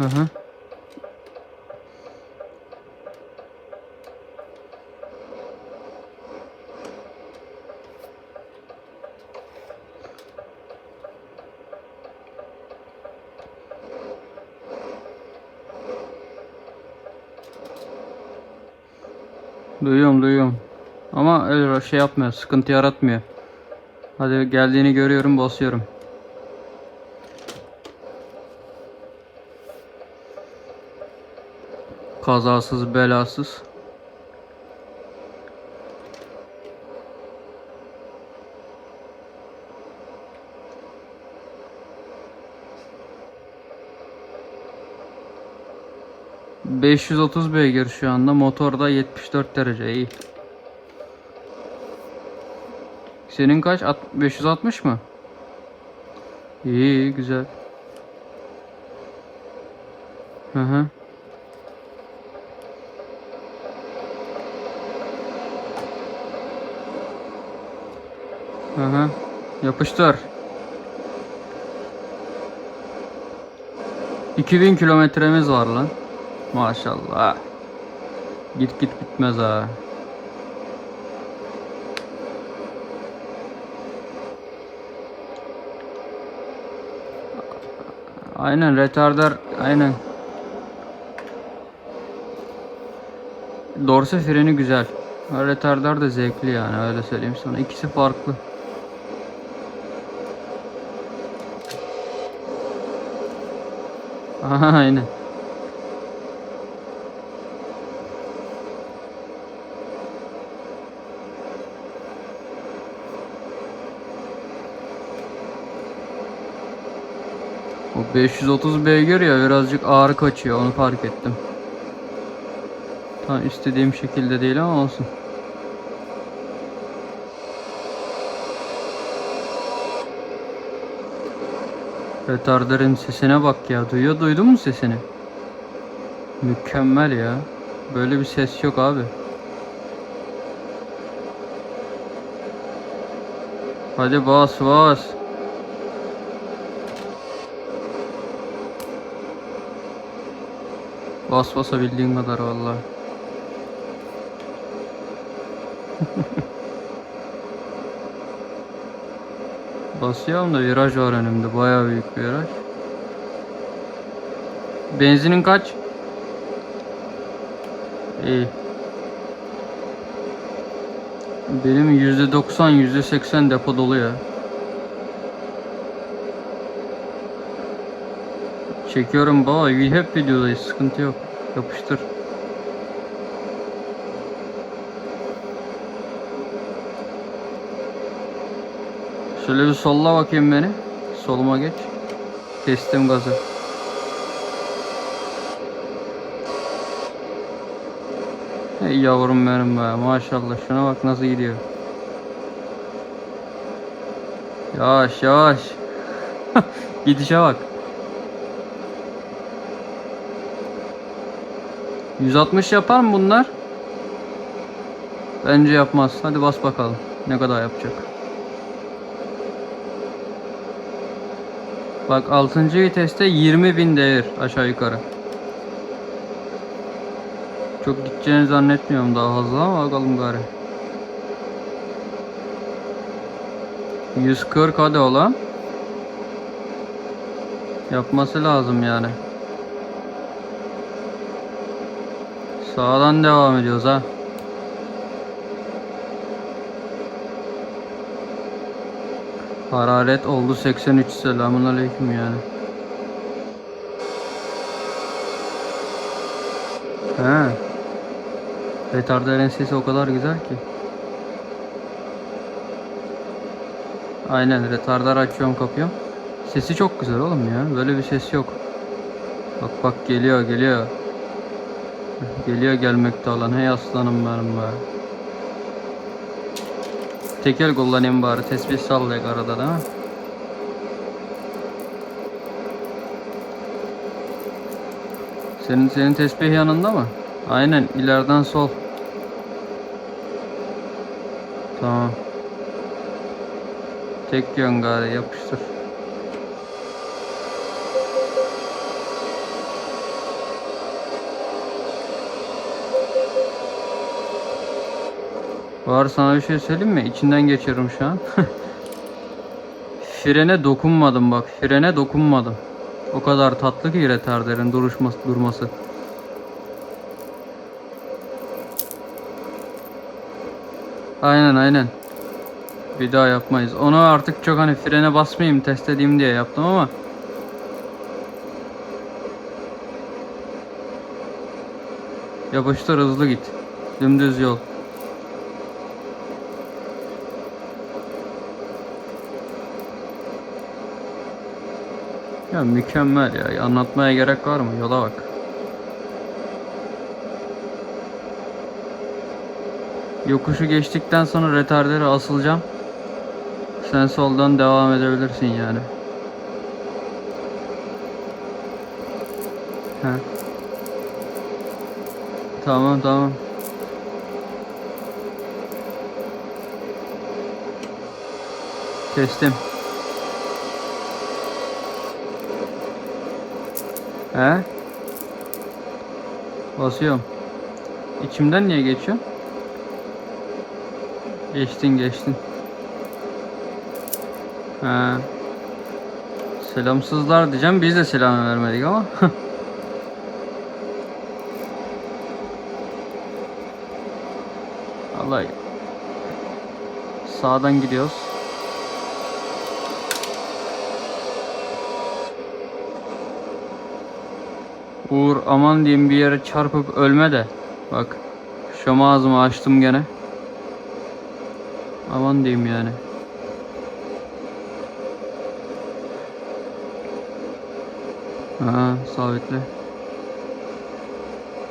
Hı hı. Duyuyorum duyuyorum. Ama öyle şey yapmıyor. Sıkıntı yaratmıyor. Hadi geldiğini görüyorum basıyorum. Kazasız belasız. ...530 beygir şu anda. Motorda 74 derece. iyi. Senin kaç? At- 560 mı? İyi, iyi güzel. Hı hı. Hı hı. Yapıştır. 2000 kilometremiz var lan. Maşallah. Git git bitmez ha. Aynen retarder aynen. Dorse freni güzel. Retarder de zevkli yani öyle söyleyeyim sana. İkisi farklı. Aha, aynen. O 530 beygir ya birazcık ağır kaçıyor onu fark ettim. Tam istediğim şekilde değil ama olsun. Retarder'in sesine bak ya. Duyuyor duydun mu sesini? Mükemmel ya. Böyle bir ses yok abi. Hadi bas bas. Bas basabildiğin kadar vallahi. Basıyorum da viraj var önümde. Bayağı büyük bir viraj. Benzinin kaç? İyi. Benim %90 %80 depo dolu ya. Çekiyorum baba. Hep videodayız. Sıkıntı yok. Yapıştır. Şöyle bir solla bakayım beni. Soluma geç. Kestim gazı. Ey yavrum benim be. Maşallah. Şuna bak nasıl gidiyor. Yavaş yavaş. Gidişe bak. 160 yapar mı bunlar? Bence yapmaz. Hadi bas bakalım. Ne kadar yapacak. Bak 6. viteste 20.000 değer aşağı yukarı. Çok gideceğini zannetmiyorum daha fazla ama bakalım gari. 140 hadi ola. Yapması lazım yani. Sağdan devam ediyoruz ha. Hararet oldu 83 selamun aleyküm yani. He. Retarderin sesi o kadar güzel ki. Aynen retardar açıyorum kapıyorum. Sesi çok güzel oğlum ya. Böyle bir ses yok. Bak bak geliyor geliyor. Geliyor gelmekte olan. Hey aslanım benim be. Tekel kullanayım bari. Tesbih sallayak arada da. Senin senin tesbih yanında mı? Aynen ileriden sol. Tamam. Tek yön gari yapıştır. Var sana bir şey söyleyeyim mi? İçinden geçiyorum şu an. Frene dokunmadım bak. Frene dokunmadım. O kadar tatlı ki retarderin duruşması, durması. Aynen aynen. Bir daha yapmayız. Onu artık çok hani frene basmayayım test edeyim diye yaptım ama Yapıştır hızlı git. Dümdüz yol. Ya mükemmel ya. Anlatmaya gerek var mı? Yola bak. Yokuşu geçtikten sonra retardere asılacağım. Sen soldan devam edebilirsin yani. He. Tamam tamam. Kestim. He? Basıyorum. İçimden niye geçiyor? Geçtin geçtin. He. Selamsızlar diyeceğim. Biz de selam vermedik ama. Vallahi sağdan gidiyoruz. Uğur aman diyeyim bir yere çarpıp ölme de. Bak şu ağzımı açtım gene. Aman diyeyim yani. Ha sabitle.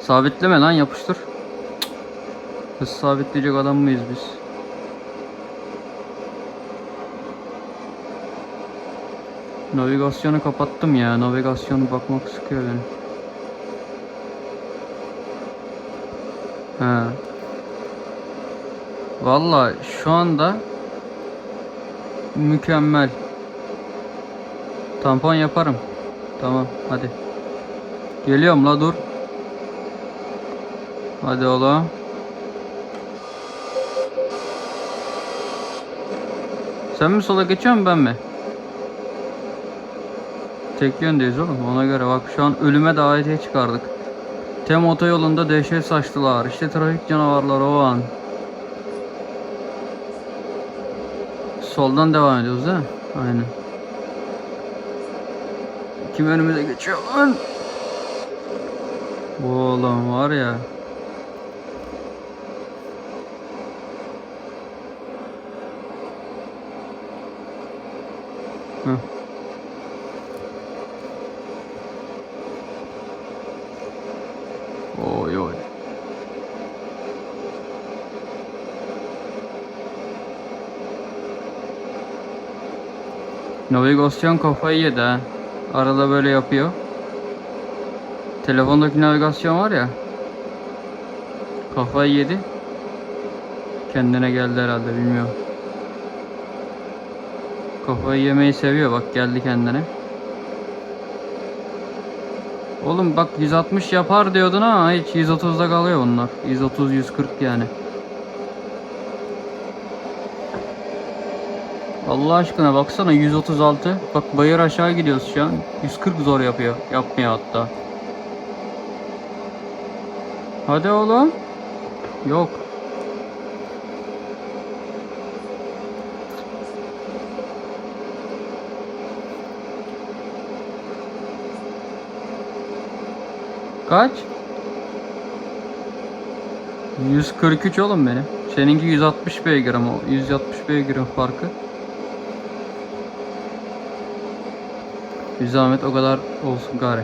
Sabitleme lan yapıştır. Hız sabitleyecek adam mıyız biz? Navigasyonu kapattım ya. Navigasyonu bakmak sıkıyor beni. He. Valla şu anda mükemmel. Tampon yaparım. Tamam hadi. Geliyorum la dur. Hadi oğlum. Sen mi sola geçiyorsun ben mi? Tek yöndeyiz oğlum ona göre bak şu an ölüme davetiye çıkardık. Tem otoyolunda dehşet saçtılar. İşte trafik canavarları o an. Soldan devam ediyoruz değil mi? Aynen. Kim önümüze geçiyor lan? Bu oğlum var ya. Heh. Navigasyon kafayı yedi ha. Arada böyle yapıyor. Telefondaki navigasyon var ya. Kafayı yedi. Kendine geldi herhalde bilmiyorum. Kafayı yemeyi seviyor bak geldi kendine. Oğlum bak 160 yapar diyordun ama hiç 130'da kalıyor bunlar. 130 140 yani. Allah aşkına baksana 136. Bak bayır aşağı gidiyoruz şu an. 140 zor yapıyor. Yapmıyor hatta. Hadi oğlum. Yok. Kaç? 143 oğlum benim. Seninki 160 beygir ama o 160 beygirin farkı. Bir zahmet o kadar olsun gari.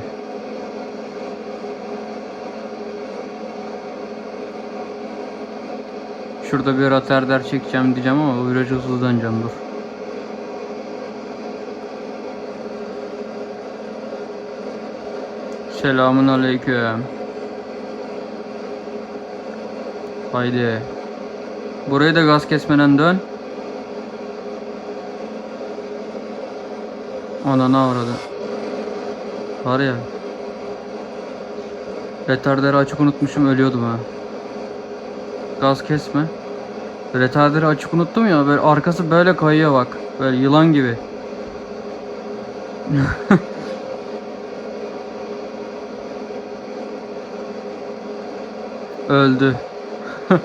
Şurada bir raterder çekeceğim diyeceğim ama virajı hızlanacağım dur. Selamun aleyküm. Haydi. Burayı da gaz kesmeden dön. Ananı avradı. Var ya. Retarderi açık unutmuşum ölüyordum ha. Gaz kesme. Retarderi açık unuttum ya. Böyle arkası böyle kayıyor bak. Böyle yılan gibi. Öldü.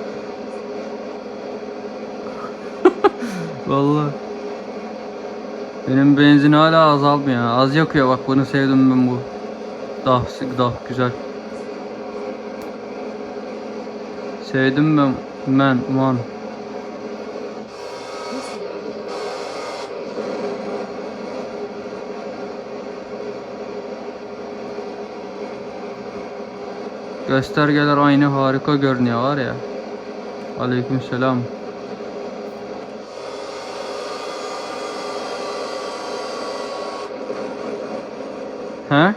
Vallahi. Benim benzin hala azalmıyor. Az yakıyor bak bunu sevdim ben bu. Dah dah güzel. Sevdim ben. Men, man. Göstergeler aynı harika görünüyor var ya. Aleykümselam. He?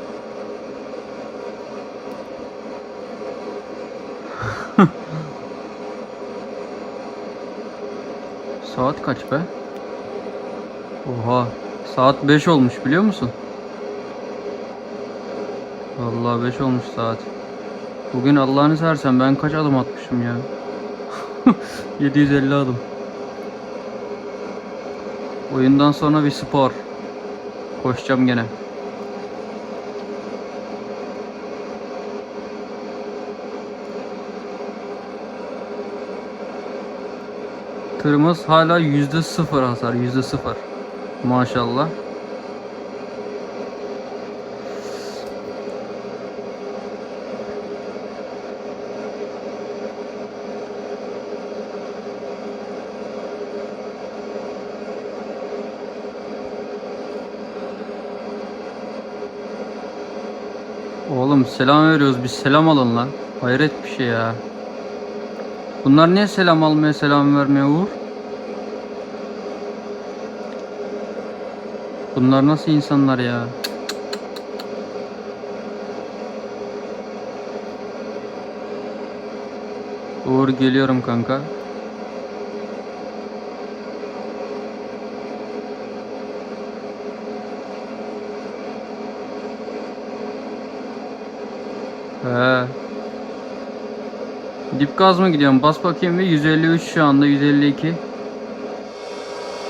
Saat kaç be? Oha. Saat 5 olmuş biliyor musun? Vallahi 5 olmuş saat. Bugün Allah'ını seversen ben kaç adım atmışım ya? 750 adım. Oyundan sonra bir spor. Koşacağım gene. Tırımız hala yüzde sıfır hasar, yüzde sıfır. Maşallah. Oğlum selam veriyoruz. Bir selam alın lan. Hayret bir şey ya. Bunlar niye selam almaya selam vermeye Uğur? Bunlar nasıl insanlar ya? Uğur geliyorum kanka. He. Dip gaz mı gidiyorum? Bas bakayım bir 153 şu anda 152.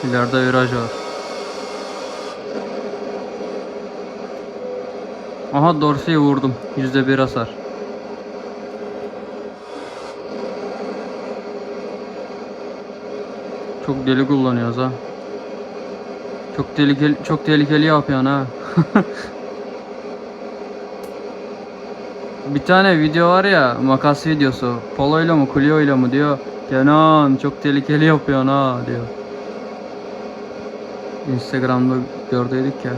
İleride viraj var. Aha Dorsey'i vurdum. %1 hasar. Çok deli kullanıyoruz ha. Çok tehlikeli çok tehlikeli yapıyorsun ha. Bir tane video var ya makas videosu. Polo ile mi Clio ile mi diyor. Kenan çok tehlikeli yapıyorsun ha diyor. Instagram'da gördüydük ya.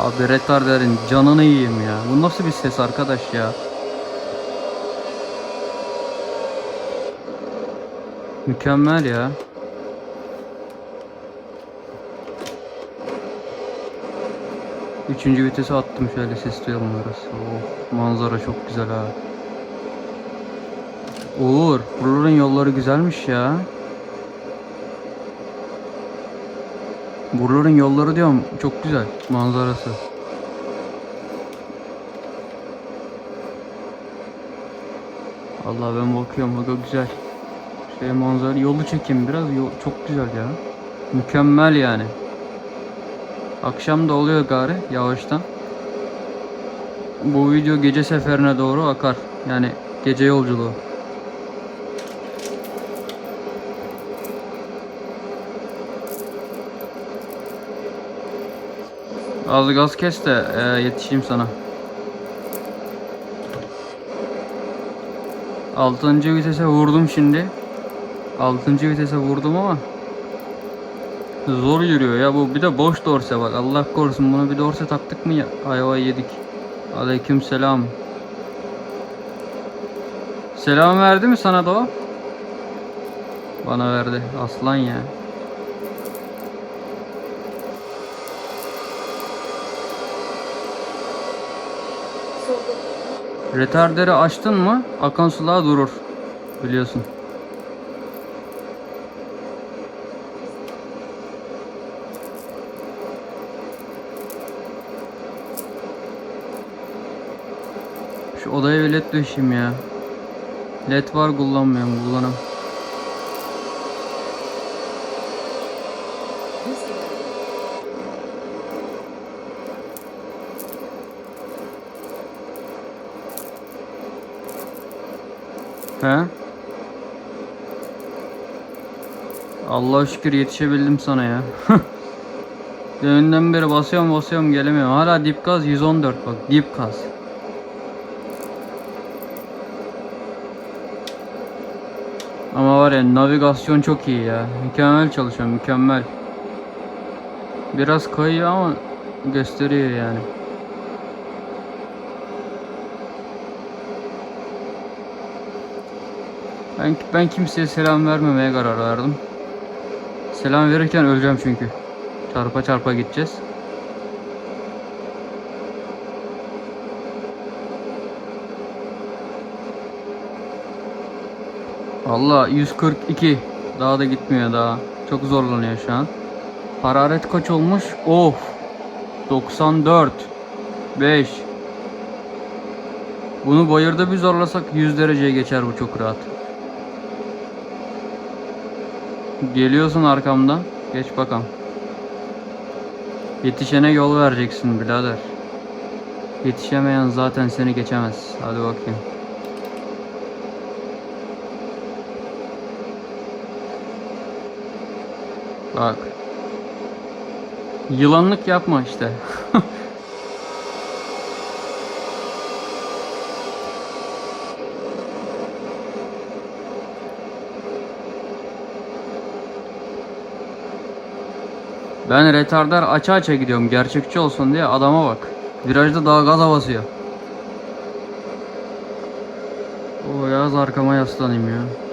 Abi retarderin canını yiyeyim ya. Bu nasıl bir ses arkadaş ya? Mükemmel ya. Üçüncü vitese attım şöyle ses duyalım orası. Of, manzara çok güzel ha. Uğur, buraların yolları güzelmiş ya. Buraların yolları diyorum çok güzel manzarası. Allah ben bakıyorum aga güzel. Şey manzara yolu çekeyim biraz yol çok güzel ya. Mükemmel yani. Akşam da oluyor gari yavaştan. Bu video gece seferine doğru akar. Yani gece yolculuğu. Az gaz kes de e, yetişeyim sana. Altıncı vitese vurdum şimdi. Altıncı vitese vurdum ama Zor yürüyor ya bu bir de boş dorse bak Allah korusun buna bir dorse taktık mı ya ayva yedik. Aleyküm selam. Selam verdi mi sana da o? Bana verdi aslan ya. Retarderi açtın mı akan sular durur biliyorsun. Odaya bilet düşeyim ya. LED var kullanmıyorum kullanım. He? Allah'a şükür yetişebildim sana ya. Deminden beri basıyorum basıyorum gelemiyorum. Hala dip gaz 114 bak dip gaz. Ama var ya navigasyon çok iyi ya. Mükemmel çalışıyor mükemmel. Biraz kayıyor ama gösteriyor yani. Ben, ben kimseye selam vermemeye karar verdim. Selam verirken öleceğim çünkü. Çarpa çarpa gideceğiz. Valla 142 daha da gitmiyor daha. Çok zorlanıyor şu an. Hararet kaç olmuş? Of. 94 5 Bunu bayırda bir zorlasak 100 dereceye geçer bu çok rahat. Geliyorsun arkamdan. Geç bakalım. Yetişene yol vereceksin birader. Yetişemeyen zaten seni geçemez. Hadi bakayım. Bak. Yılanlık yapma işte. Ben retardar aça aça gidiyorum gerçekçi olsun diye adama bak. Virajda daha gaza basıyor. O yaz arkama yaslanayım ya.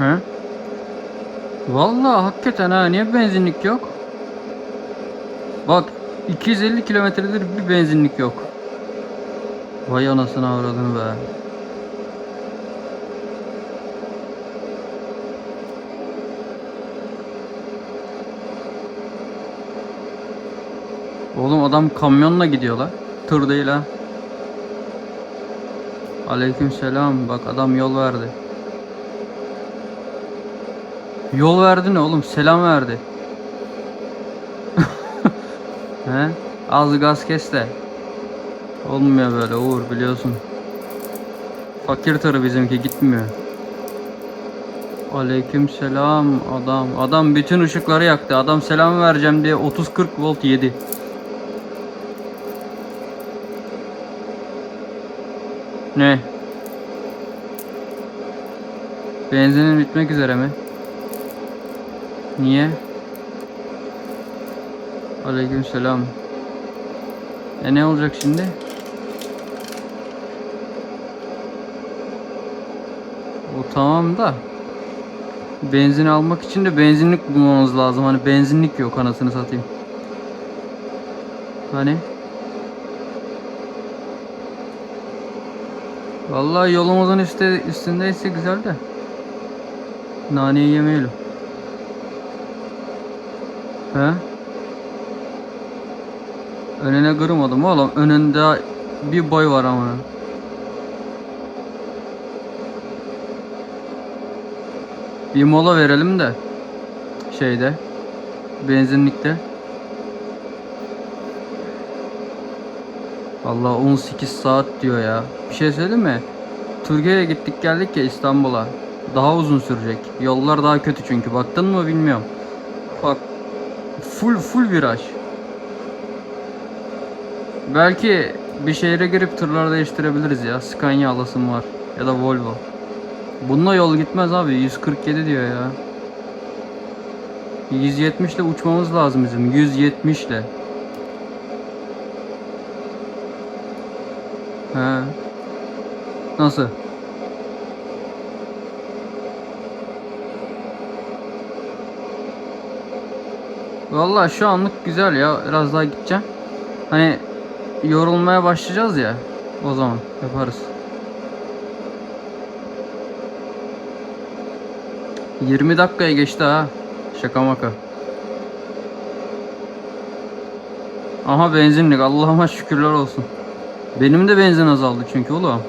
He? Vallahi hakikaten ha niye benzinlik yok? Bak 250 kilometredir bir benzinlik yok. Vay anasını avradını be. Oğlum adam kamyonla gidiyor la. Tır değil ha. Aleyküm selam. Bak adam yol verdi. Yol verdi ne oğlum? Selam verdi. He? Az gaz kes de. Olmuyor böyle Uğur biliyorsun. Fakir tırı bizimki gitmiyor. Aleyküm selam adam. Adam bütün ışıkları yaktı. Adam selam vereceğim diye 30-40 volt yedi. Ne? Benzinin bitmek üzere mi? Niye? Aleykümselam. E ne olacak şimdi? O tamam da benzin almak için de benzinlik bulmamız lazım. Hani benzinlik yok anasını satayım. Hani? Vallahi yolumuzun üstte, üstündeyse güzel de. Naneyi yemeyelim. He? Önüne kırmadım oğlum. Önünde bir boy var ama. Bir mola verelim de. Şeyde. Benzinlikte. Allah 18 saat diyor ya. Bir şey söyleyeyim mi? Türkiye'ye gittik geldik ya İstanbul'a. Daha uzun sürecek. Yollar daha kötü çünkü. Baktın mı bilmiyorum. Bak full full viraj. Belki bir şehre girip tırlar değiştirebiliriz ya. Scania alasım var. Ya da Volvo. Bununla yol gitmez abi. 147 diyor ya. 170 ile uçmamız lazım bizim. 170 ile. He. Nasıl? Valla şu anlık güzel ya. Biraz daha gideceğim. Hani yorulmaya başlayacağız ya. O zaman yaparız. 20 dakikaya geçti ha. Şaka maka. Aha benzinlik. Allah'ıma şükürler olsun. Benim de benzin azaldı çünkü oğlum.